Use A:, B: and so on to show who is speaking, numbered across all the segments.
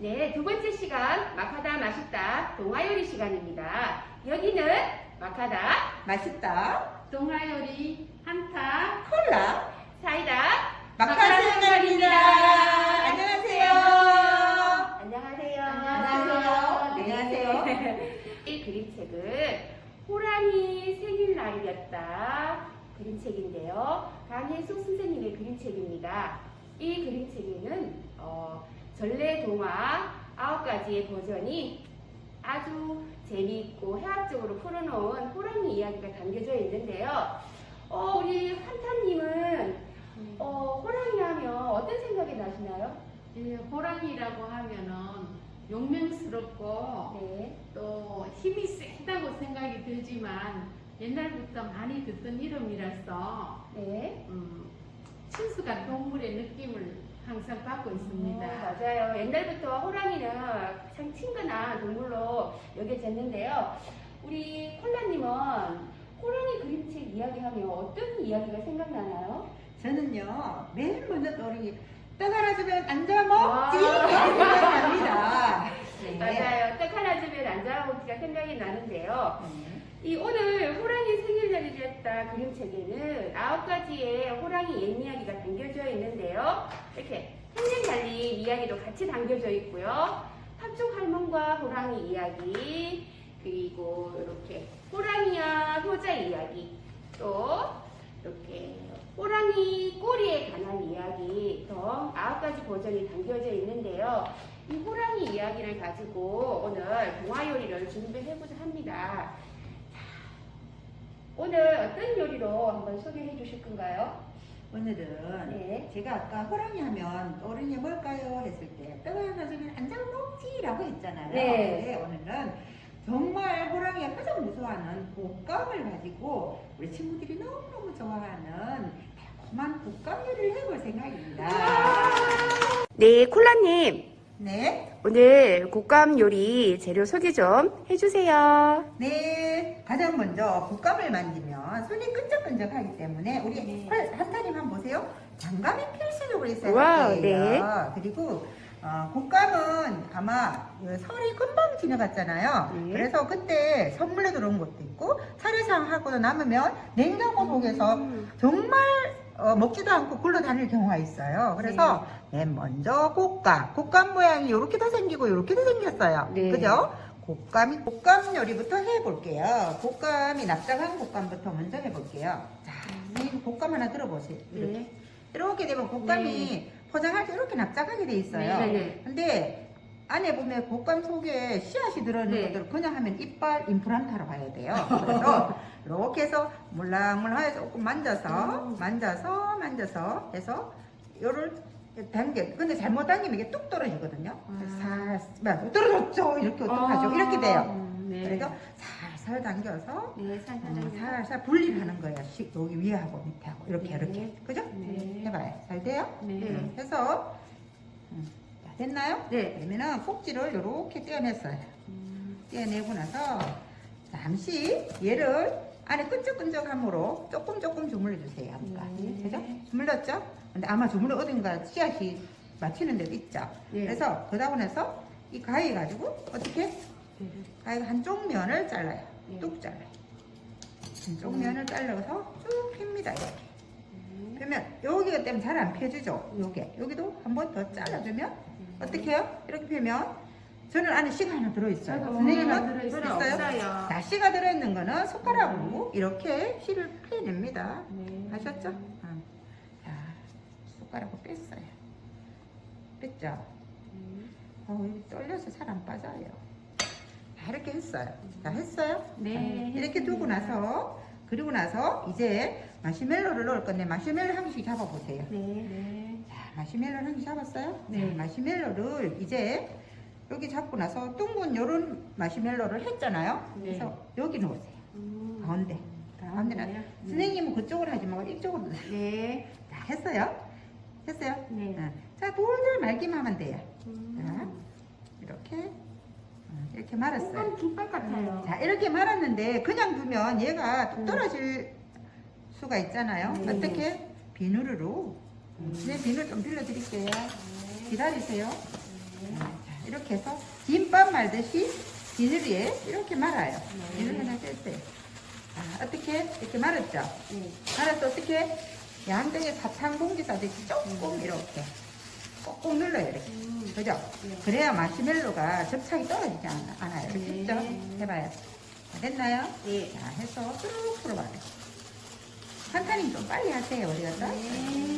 A: 네, 두 번째 시간 마카다 맛있다 동아요리 시간입니다. 여기는 마카다
B: 맛있다.
C: 동아요리 한타
B: 콜라.
A: 사이다
B: 마카sen입니다. 안녕하세요.
A: 안녕하세요.
B: 안녕하세요. 네, 안녕하세요.
A: 이 그림책은 호랑이 생일날이었다 그림책인데요. 강혜숙 선생님의 그림책입니다. 이 그림책에는 어, 전래 동화 아홉 가지의 버전이 아주 재미있고 해학적으로 풀어놓은 호랑이 이야기가 담겨져 있는데요. 어, 우리 환타님은 어, 호랑이 하면 어떤 생각이 나시나요?
C: 이 호랑이라고 하면은 용맹스럽고
A: 네.
C: 또 힘이 세다고 생각이 들지만 옛날부터 많이 듣던 이름이라서
A: 네.
C: 음, 친숙한 동물의 느낌을 항상 받고 있습니다.
A: 어, 맞아요. 옛날부터 호랑이는 참 친근한 동물로 여겨졌는데요. 우리 콜라님은 호랑이 그림책 이야기하면 어떤 이야기가 생각나나요?
B: 저는요, 맨 먼저 떠오르는 게, 떡 하나 주면 앉아 먹지?
A: 와.
B: 그런 생각이 납니다. 네.
A: 맞아요. 딱 하나 주면 앉아먹기가 생각이 나는데요. 이 오늘 호랑이 생일날이었다 그림책에는 아홉 가지의 호랑이 옛 이야기가 담겨져 있는데요. 이렇게 생년달리 이야기도 같이 담겨져 있고요. 팝죽 할멈과 호랑이 이야기 그리고 이렇게 호랑이와 효자 이야기 또 이렇게 호랑이 꼬리에 관한 이야기 등 아홉 가지 버전이 담겨져 있는데요. 이 호랑이 이야기를 가지고 오늘 동화 요리를 준비해보자 합니다. 오늘 어떤 요리로 한번 소개해 주실 건가요?
B: 오늘은
A: 네.
B: 제가 아까 호랑이 하면 게 뭘까요? 했을 때, 떡 하나 주면 앉아 먹지라고 했잖아요.
A: 네.
B: 근데 오늘은 정말 호랑이가 가장 무서워하는 곶감을 가지고 우리 친구들이 너무너무 좋아하는 달콤한 곶감 요리를 해볼 생각입니다.
A: 네, 콜라님.
B: 네.
A: 오늘 곶감 요리 재료 소개 좀 해주세요.
B: 네, 가장 먼저 곶감을 만지면 손이 끈적끈적하기 때문에 우리
C: 네.
B: 한- 한타님 한번 보세요. 장갑이 필수적으로 있어야
A: 와우,
B: 돼요. 그리고 어, 곶감은 아마 그 설이 금방 지나갔잖아요.
A: 네.
B: 그래서 그때 선물로 들어온 것도 있고 차례상 하고 남으면 냉장고 속에서
A: 음.
B: 정말 어, 먹지도 않고 굴러 다닐 경우가 있어요. 그래서 맨 먼저 곶감, 곶감 모양이 이렇게도 생기고 이렇게도 생겼어요.
A: 네.
B: 그죠? 곶감이 곶감 요리부터 해볼게요. 곶감이 납작한 곶감부터 먼저 해볼게요. 자, 선생님 곶감 하나 들어보세요. 이렇게.
A: 네.
B: 이렇게 되면 곶감이 포장할 때 이렇게 납작하게 돼 있어요.
A: 네, 네.
B: 근데 안에 보면 곶감 속에 씨앗이 들어있는
A: 네.
B: 것들을 그냥 하면 이빨 임플란트로 가야 돼요. 그래서 이렇게 해서 물랑물랑하게 조금 만져서
A: 음.
B: 만져서 만져서 해서 요를 당겨. 근데 잘못 당기면 이게 뚝 떨어지거든요.
C: 아.
B: 살살 막 떨어졌죠. 이렇게 어떡하죠?
A: 아.
B: 이렇게 돼요.
C: 음, 네.
B: 그래서 살살 당겨서
A: 네, 살살
B: 음. 살살 분리하는 거예요. 시- 여기 위에하고 밑에하고 이렇게
A: 네.
B: 이렇게 그죠?
C: 네.
B: 해봐요. 잘 돼요?
C: 네.
A: 네.
B: 해서 됐나요?
A: 네.
B: 그러면은 꼭지를 이렇게 떼어냈어요.
C: 음,
B: 떼어내고 나서 잠시 얘를 안에 끈적끈적함으로 조금 조금 주물러 주세요.
A: 네.
B: 그죠? 주물렀죠? 근데 아마 주물러 어딘가 씨앗이 맞히는 데도 있죠.
A: 네.
B: 그래서 그러고 나서 이 가위 가지고 어떻게?
C: 네.
B: 가위 한쪽 면을 잘라요.
A: 네.
B: 뚝 잘라요. 한쪽 면을 잘라서 쭉 핍니다. 이렇게. 그러면 여기가 때문에 잘 안 펴지죠? 요게. 여기도 한 번 더 잘라주면 어떻게 해요? 이렇게 펴면 저는 안에 씨가 하나 들어있어요.
C: 저도
B: 선생님은
C: 하나 들어있어요.
B: 있어요?
A: 없어요.
B: 자, 씨가 들어있는 거는 숟가락으로 이렇게 씨를 빼냅니다.
C: 네.
B: 아셨죠? 응. 자, 숟가락으로 뺐어요. 뺐죠? 어, 이게 떨려서 잘 안 빠져요. 자, 이렇게 했어요. 자, 했어요?
C: 네.
B: 이렇게 두고 나서, 그리고 나서 이제 마시멜로를 넣을 건데, 마시멜로 한 개씩 잡아보세요.
A: 네.
C: 네.
B: 자, 마시멜로를 한 개 잡았어요?
C: 네.
B: 자, 마시멜로를 이제 여기 잡고 나서 둥근 요런 마시멜로를 했잖아요.
C: 네.
B: 그래서 여기 넣으세요.
C: 음.
B: 가운데. 가운데는
C: 네.
B: 선생님은 그쪽으로 하지 말고 이쪽으로.
A: 네.
B: 자, 했어요? 했어요?
C: 네.
B: 응. 자, 돌돌 말기만 하면 돼요.
C: 음.
B: 이렇게. 응, 이렇게 말았어요.
A: 김밥 같아요.
B: 자, 이렇게 말았는데 그냥 두면 얘가 뚝 떨어질 수가 있잖아요.
A: 네.
B: 어떻게? 비누르로. 네, 비누 좀 빌려드릴게요. 기다리세요. 자, 이렇게 해서 김밥 말듯이 비늘에 이렇게 말아요.
C: 네.
B: 비늘 하나 떼세요. 자, 어떻게 이렇게 말았죠?
C: 네.
B: 말아서 어떻게 양쪽에 사탕 봉지 싸듯이 조금 이렇게 꼭꼭 눌러요 이렇게.
C: 음.
B: 그죠?
C: 네.
B: 그래야 마시멜로가 접착이 떨어지지 않- 않아요. 이렇게
C: 네.
B: 해봐요. 자, 됐나요?
A: 네.
B: 자, 해서 쭉 풀어봐요. 한타님 좀 빨리 하세요, 우리가 또.
A: 네.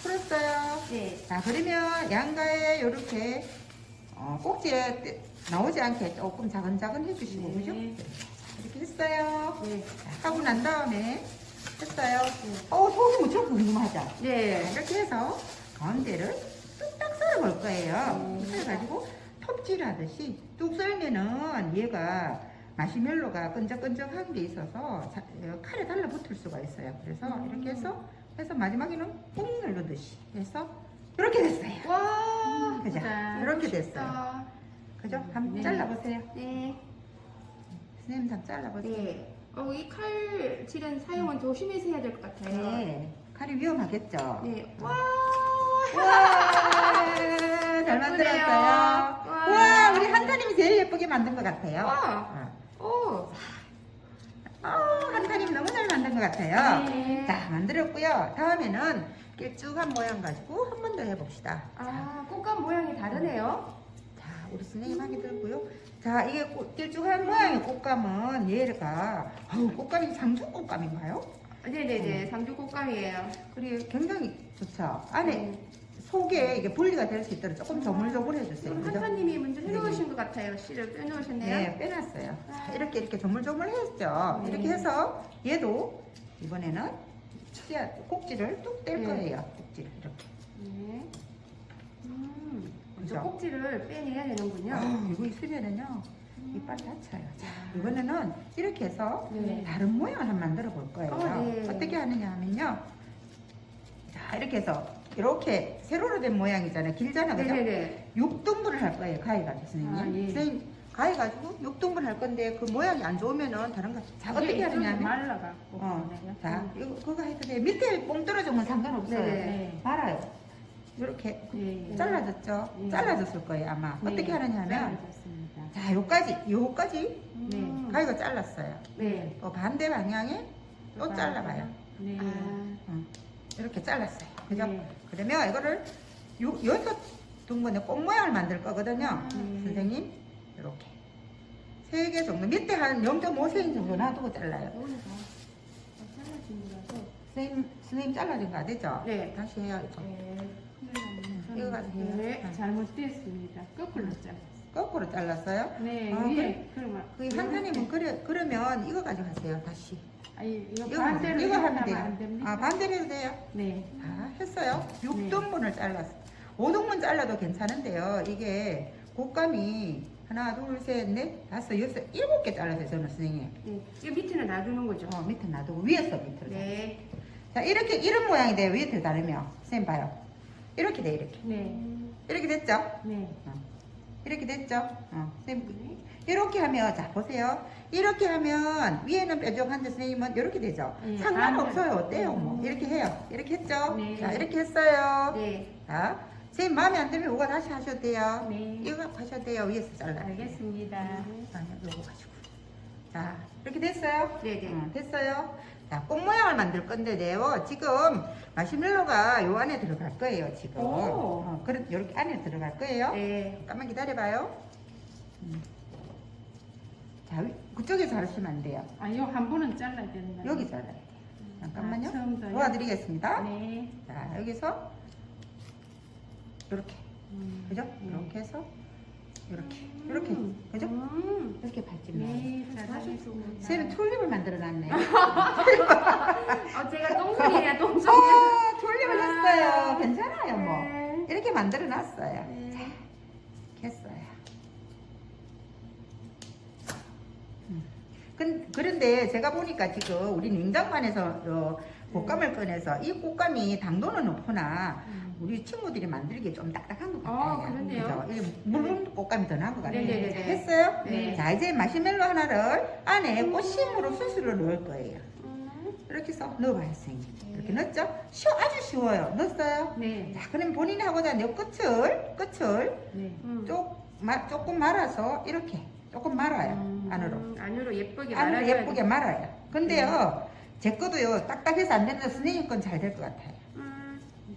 B: 자, 풀었어요.
A: 네.
B: 자, 그러면 양가에 이렇게 어, 꼭지에 떼- 나오지 않게 조금 자근자근 해주시고,
C: 네.
B: 그죠? 네. 이렇게 했어요.
A: 네.
B: 자, 하고 난 다음에 했어요. 어, 속이 무척 궁금하죠?
A: 네.
B: 자, 이렇게 해서 가운데를 뚝딱 썰어 볼 거예요.
A: 음.
B: 썰어가지고 톱질하듯이 뚝 썰면은 얘가 마시멜로가 끈적끈적한 게 있어서 자- 어, 칼에 달라붙을 수가 있어요. 그래서
A: 음.
B: 이렇게 해서 해서 마지막에는 꾹 누르듯이 해서 이렇게 됐어요.
A: 와.
B: 그죠?
C: 자,
B: 이렇게 됐어요. 그죠? 한번
C: 네.
B: 잘라보세요.
A: 네.
B: 선생님 한번 잘라보세요.
A: 네. 어, 이 칼 질은 사용은 조심해서 해야 될 것 같아요.
B: 네. 칼이 위험하겠죠?
A: 네. 와.
B: 와, 잘 만들었어요.
A: 와.
B: 와, 우리 한타님이 제일 예쁘게 만든 것 같아요.
A: 와.
B: 어.
A: 오.
B: 어, 한타님 너무 잘 만든 것 같아요.
A: 네.
B: 자, 만들었고요. 다음에는 길쭉한 모양 가지고 한 번 더 해봅시다.
A: 아, 꽃감 모양이 다르네요.
B: 자, 우리 선생님 하게 들고요. 자, 이게 꽃- 길쭉한 모양의 꽃감은 얘가 어우, 꽃감이 상주 꽃감인가요?
A: 네네네. 상주 꽃감이에요.
B: 그리고 굉장히 좋죠. 안에
A: 네.
B: 속에 이게 분리가 될 수 있도록 조금 조물조물 해주세요.
A: 그럼
B: 그죠?
A: 한사님이 먼저 해놓으신 것 같아요. 씨를 빼놓으셨네요.
B: 네, 빼놨어요.
A: 아.
B: 자, 이렇게 이렇게 조물조물 했죠.
A: 네.
B: 이렇게 해서 얘도 이번에는 치아 꼭지를 뚝 뗄
A: 네.
B: 거예요. 꼭지를 이렇게.
A: 네. 음. 먼저
B: 그죠?
A: 꼭지를 빼내야 되는군요.
B: 아, 이거 있으면은요 이빨 다쳐요. 자, 이번에는 이렇게 해서
A: 네.
B: 다른 모양을 한번 만들어 볼 거예요.
A: 어, 네.
B: 어떻게 하느냐 하면요. 자, 이렇게 해서 이렇게 세로로 된 모양이잖아요. 길잖아요. 그죠?
A: 네네네.
B: 6등분을 할 거예요. 가위가지고 선생님.
C: 아, 예.
B: 선생님 가위 가지고 6등분 할 건데 그 모양이 안 좋으면은 다른 거. 자 어떻게 하느냐면
C: 말라갖고.
B: 어. 자 이거 그거 해도 돼. 밑에 뽕 떨어지면 상관없어요.
A: 네네.
C: 네.
B: 말아요. 이렇게
C: 예, 예.
B: 잘라졌죠.
C: 네.
B: 잘라졌을 거예요 아마.
C: 네,
B: 어떻게 하느냐면
C: 잘라졌습니다.
B: 자 요까지 요까지
A: 음.
B: 가위가 잘랐어요.
A: 네.
B: 또 반대 방향에 또 잘라봐요.
C: 네.
A: 아.
B: 이렇게 잘랐어요. 그죠?
C: 네.
B: 그러면 이거를 요, 여섯 둥근에 꽃 모양을 만들 거거든요.
C: 네.
B: 선생님 이렇게 세 개 정도 밑에 한 0.5cm 정도 놔두고 잘라요.
A: 잘라진 거라서.
B: 선생님 선생님 잘라진 거안 되죠?
A: 네.
B: 다시 해요. 이거.
A: 네.
B: 이거 가지고.
A: 네.
C: 아, 잘못됐습니다. 거꾸로 잘랐어요.
B: 거꾸로 잘랐어요.
C: 네,
B: 아,
C: 위에 그러면
B: 그 한사님은 그래 그러면 이거 가지고 하세요. 다시.
C: 아니 이거
B: 이거
C: 반대로
B: 이거 하면
C: 하면 안
B: 돼요.
C: 됩니까?
B: 아 반대로 해도 돼요.
C: 네.
B: 아, 했어요. 6등분을 잘랐어. 5등분 잘라도 괜찮은데요. 이게 곶감이 하나, 둘, 셋, 넷, 다섯, 여섯, 일곱 개 잘랐어요. 저는 선생님.
A: 네. 이 밑에는 놔두는 거죠.
B: 어, 밑에 놔두고 위에서 밑으로.
A: 네.
B: 자, 이렇게 이런 모양이 돼요. 위에 다르면. 선생님 봐요. 이렇게 돼, 이렇게.
C: 네.
B: 이렇게 됐죠?
C: 네.
B: 이렇게 됐죠? 어, 선생님. 이렇게 하면, 자, 보세요. 이렇게 하면 위에는 뾰족한데 선생님은 이렇게 되죠?
C: 네,
B: 상관없어요.
C: 반대로.
B: 어때요? 뭐. 이렇게 해요. 이렇게 했죠?
C: 네.
B: 자, 이렇게 했어요.
A: 네.
B: 자, 선생님 마음에 안 들면 이거 다시 하셔도 돼요.
C: 네.
B: 이거 하셔도 돼요. 위에서 잘라.
C: 알겠습니다.
B: 아니, 요거 가지고. 자, 이렇게 됐어요?
A: 네네.
B: 어, 됐어요. 자, 꽃 모양을 만들 건데요. 지금 마시멜로가 요 안에 들어갈 거예요. 지금.
A: 오.
B: 어, 그래, 요렇게 안에 들어갈 거예요.
A: 네.
B: 잠깐만 기다려봐요. 음. 자, 위- 그쪽에서 하시면 안 돼요.
C: 아, 요 한 번은 잘라야 되는 거예요.
B: 여기 잘라야 돼요. 잠깐만요.
C: 아, 처음부터요?
B: 도와드리겠습니다.
C: 네.
B: 자, 여기서 이렇게.
C: 음.
B: 그죠?
C: 네.
B: 이렇게 해서 이렇게 이렇게 그죠?
A: 음.
B: 이렇게 밟지면
C: 네,
A: 잘하셨습니다.
B: 쌤은 튤립을 만들어 놨네.
A: 어, 제가 똥손이야, 똥손.
B: 아, 튤립을 했어요. 괜찮아요, 뭐.
A: 네.
B: 이렇게 만들어 놨어요.
A: 네.
B: 이렇게 했어요. 음. 근- 그런데 제가 보니까 지금 우리 냉장고 안에서 어, 곶감을 꺼내서 이 곶감이 당도는 높으나
C: 음.
B: 우리 친구들이 만들기에 좀 딱딱한 것
A: 아,
B: 같아요.
A: 그러네요.
B: 그죠? 이게 물은 곶감이 더 나은 것 같아요.
A: 네네네네.
B: 자, 했어요?
A: 네.
B: 자, 이제 마시멜로 하나를 안에 꽃심으로 수수로 넣을 거예요.
A: 음.
B: 이렇게 써 넣어봐요 선생님 이렇게 넣었죠? 쉬워 아주 쉬워요 넣었어요?
C: 네.
B: 자 그럼 본인이 하고자 하는 요 끝을 끝을
C: 네.
A: 음.
B: 쪽, 마, 조금 말아서 이렇게 조금 말아요
C: 음,
B: 안으로
A: 음, 안으로 예쁘게
B: 안으로
A: 말아줘야
B: 예쁘게
A: 돼.
B: 말아요 근데요 제 거도요 딱딱해서 안 되는데 선생님 건 잘 될 것 같아요
A: 음,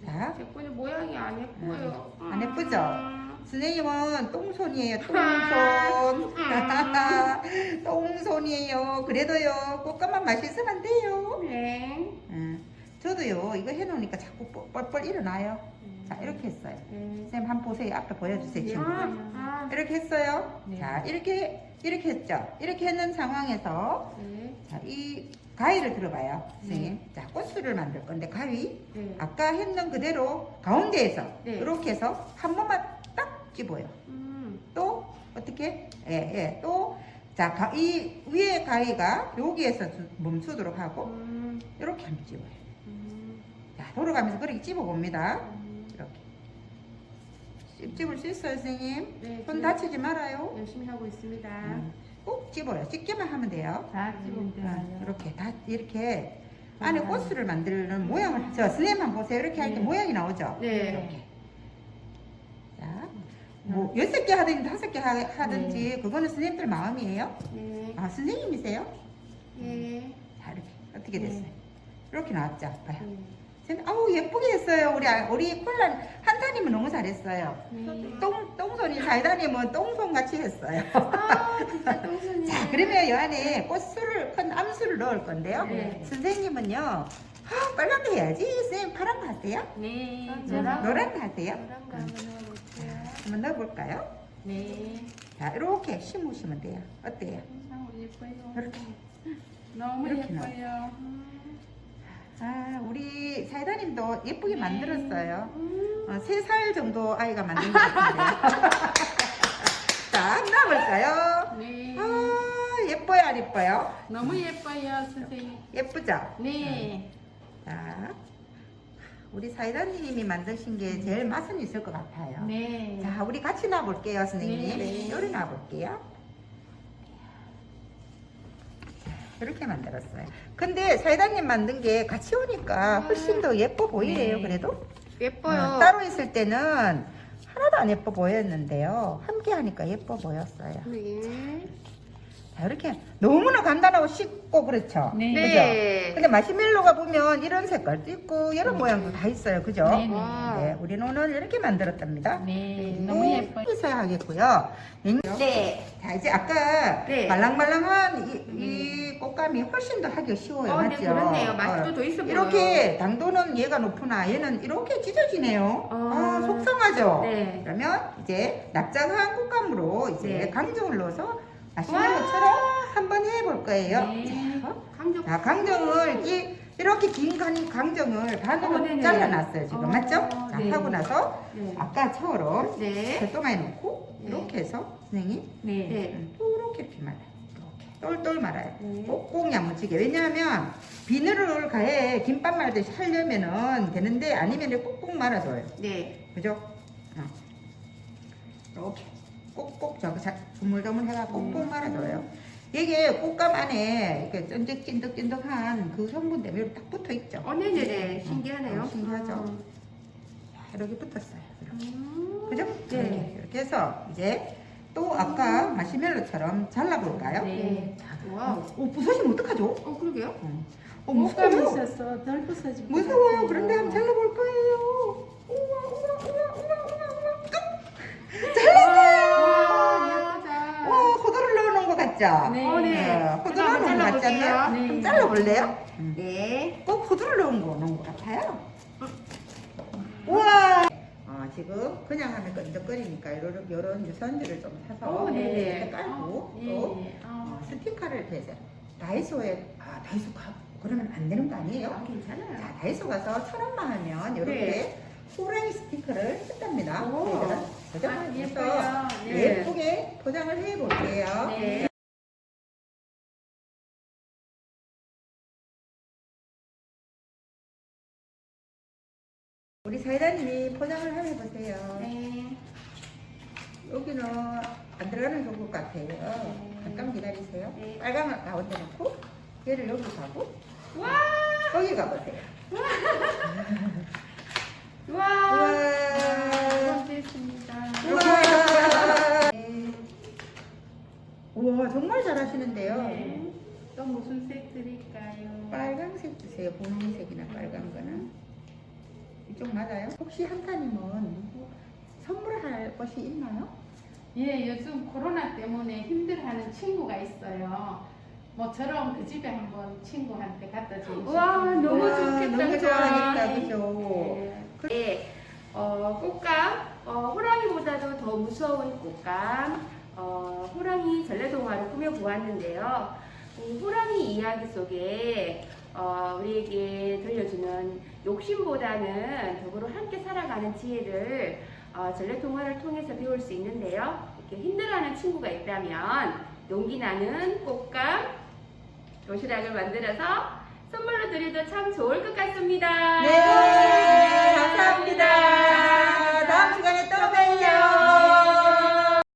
A: 자제 거는 모양이 안 예뻐요.
B: 안 예쁘죠?
A: 음.
B: 선생님은 똥손이에요 똥손
A: 음.
B: 똥손이에요 그래도요 꽃감만 맛있으면 안 돼요
A: 네.
B: 음, 저도요 이거 해놓으니까 자꾸 뻘- 뻘뻘 일어나요 자 이렇게 했어요
A: 네.
B: 선생님 한번 보세요 앞에 보여주세요 지금
A: 아, 아,
B: 이렇게 했어요
C: 네.
B: 자 이렇게 이렇게 했죠 이렇게 했는 상황에서
A: 네.
B: 자이 가위를 들어봐요 선생님 자 꽃술을 만들 건데 가위
A: 네.
B: 아까 했는 그대로 가운데에서
A: 네.
B: 이렇게 해서 한 번만 딱 집어요
A: 음.
B: 또 어떻게 예예 또자 이 위에 가위가 여기에서 주- 멈추도록 하고
A: 음.
B: 이렇게 한번 집어요
A: 음.
B: 자 돌아가면서 그렇게 집어 봅니다
A: 음.
B: 집을 수 있어요 선생님
A: 네.
B: 손
A: 지금
B: 다치지 말아요
A: 열심히 하고 있습니다.
B: 음, 꼭 집어요 집게만 하면 돼요
C: 다 찍으면
B: 아,
C: 돼요.
B: 이렇게 다 이렇게 안에
C: 음.
B: 꽃술을 만드는 모양을 저 선생님만 보세요 이렇게 할 때
C: 네.
B: 모양이 나오죠
A: 네.
B: 이렇게 자, 뭐 여섯 개 하든지 다섯 개 하- 하든지 그거는 선생님들 마음이에요.
A: 네.
B: 아 선생님이세요?
A: 네.
B: 자 이렇게 어떻게
C: 네.
B: 됐어요? 이렇게 나왔죠. 봐요.
A: 네.
B: 아우 예쁘게 했어요. 우리 아- 우리 콜라 한타님은 너무 잘했어요.
A: 네.
B: 똥 똥손이 잘다니면 똥손 같이 했어요.
A: 아, 진짜 똥손이.
B: 자 그러면 요 안에 꽃술을 큰 암술을 넣을 건데요.
A: 네.
B: 선생님은요. 아, 빨간 거 해야지. 선생님 파란 거 하세요?
C: 네.
A: 아,
C: 노란
A: 저랑-
B: 노란 거 하세요?
A: 노란 거 한번 넣어볼게요.
B: 한번 넣어볼까요?
C: 네.
B: 자 이렇게 심으시면 돼요. 어때요?
C: 너무 예뻐요.
B: 이렇게.
C: 너무
B: 이렇게
C: 예뻐요.
B: 아, 우리 사이다님도 예쁘게
C: 네.
B: 만들었어요.
A: 음.
B: 어, 세살 정도 아이가 만든 것 같은데. 자, 나볼까요?
C: 네.
B: 아, 예뻐요, 안 예뻐요?
C: 너무 예뻐요, 선생님.
B: 예쁘죠?
C: 네.
B: 자, 우리 사이다님이 만드신 게 제일 맛은 있을 것 같아요.
C: 네.
B: 자, 우리 같이 놔볼게요, 선생님.
C: 네.
B: 요리 놔볼게요. 이렇게 만들었어요. 근데 사이다님 만든 게 같이 오니까 훨씬 더 예뻐 보이네요,
C: 네.
B: 그래도.
A: 예뻐요.
B: 어, 따로 있을 때는 하나도 안 예뻐 보였는데요. 함께 하니까 예뻐 보였어요.
A: 네.
B: 자, 이렇게 너무나 간단하고 쉽고 그렇죠?
C: 네.
B: 그죠?
A: 네.
B: 근데 마시멜로가 보면 이런 색깔도 있고 여러 모양도 다 있어요. 그죠?
C: 네, 네.
A: 와.
B: 네, 우리는 오늘 이렇게 만들었답니다.
C: 네. 너무 예뻐요.
B: 있어야 하겠고요.
A: 네.
B: 자, 이제 아까
A: 네.
B: 말랑말랑한 이, 이 꽃감이 훨씬 더 하기 쉬워요.
A: 어, 네,
B: 맞죠?
A: 그렇네요. 맛도
B: 어,
A: 더 있어 보여요.
B: 이렇게 당도는 얘가 높으나 얘는 이렇게 찢어지네요.
A: 어.
B: 아, 속상하죠?
A: 네.
B: 그러면 이제 납작한 꽃감으로 이제
A: 네.
B: 강정을 넣어서 마시멜로처럼 한번 해볼 거예요.
C: 네.
B: 자,
A: 강정.
B: 자, 강정을 이, 이렇게 긴 강- 강정을 반으로
A: 어, 네네.
B: 잘라놨어요. 지금
A: 어,
B: 맞죠? 자,
A: 네.
B: 하고 나서
A: 네.
B: 아까 처럼
A: 네.
B: 별도만에 놓고
A: 네.
B: 이렇게 해서 선생님
C: 네.
A: 네.
B: 이렇게 이렇게 말아요. 이렇게 똘똘 말아요.
A: 네.
B: 꼭꼭 야무지게. 왜냐하면 비늘을 가해 김밥 말듯이 하려면은 되는데 아니면 꼭꼭 말아줘요.
A: 네.
B: 그죠? 어. 이렇게 꼭꼭 저거 자- 조물조물 해가 꼭꼭
A: 음.
B: 말아줘요. 이게 꽃감 안에 이렇게 쫀득찐득찐득한 그 성분 때문에 이렇게 딱 붙어 있죠.
A: 어, 네네네. 신기하네요.
B: 어, 신기하죠.
A: 음.
B: 자, 이렇게 붙었어요. 이렇게.
A: 음.
B: 그죠?
A: 네.
B: 이렇게, 이렇게 해서 이제 또 아까 마시멜로처럼 잘라볼까요?
C: 네.
A: 와우.
B: 어, 부서지면 어떡하죠?
A: 어, 그러게요.
B: 어, 어 무서워요.
C: 있어서 덜 부서지고.
B: 무서워요. 그런데 한번 잘라볼 거예요. 우와, 우와, 우와, 우와, 우와, 우와. 뚝! 잘랐어요.
A: 와, 예쁘다.
B: 와, 호두를 같죠?
C: 네.
A: 어, 네.
B: 어, 호두 같지 않나요?
A: 잘라볼게요.
C: 네.
B: 좀 잘라볼래요? 음.
A: 네.
B: 꼭 호두를 넣은 거 넣은 것 같아요. 우와! 어, 지금 그냥 하면 끈적거리니까 이런, 이런 유선들을 좀 사서
A: 어, 네네.
B: 이렇게 깔고
C: 네.
B: 또
C: 아,
B: 어, 스티커를 대서 다이소에 아 다이소 가 그러면 안 되는 거 아니에요?
A: 아, 괜찮아요.
B: 자 다이소 가서 천 원만 하면 이렇게
A: 네.
B: 호랑이 스티커를 했답니다.
A: 오.
B: 저희들은.
C: 아,
B: 그래서
C: 예뻐요. 네.
B: 예쁘게 포장을 해 볼게요.
C: 네.
B: 우리 사이다님이 포장을 한번 해보세요.
A: 네.
B: 여기는 안 들어가는 종국 같아요. 잠깐 기다리세요.
A: 네.
B: 빨강을 가운데 놓고 얘를 여기 가고
A: 와,
B: 거기 가보세요.
A: 우와.
B: 우와. 우와. 네. 우와, 정말 잘하시는데요.
C: 네. 또 무슨 색 드릴까요?
B: 빨강색 주세요. 분홍색이나 빨간 거는. 이쪽 맞아요? 혹시 한타님은 선물할 것이 있나요?
C: 예, 요즘 코로나 때문에 힘들어하는 친구가 있어요. 뭐처럼 그 집에 한번 친구한테 갖다 주고
A: 와. 너무 좋겠다,
B: 너무
A: 그죠?
B: 좋아하겠다, 그죠?
A: 네. 어, 꽃감, 어, 호랑이보다도 더 무서운 꽃감, 어, 호랑이 전래동화를 꾸며보았는데요. 이 호랑이 이야기 속에 어, 우리에게 들려주는 욕심보다는 더불어 함께 살아가는 지혜를 어, 전래동화를 통해서 배울 수 있는데요. 이렇게 힘들어하는 친구가 있다면 용기 나는 꽃감, 도시락을 만들어서 선물로 드려도 참 좋을 것 같습니다.
B: 네, 감사합니다.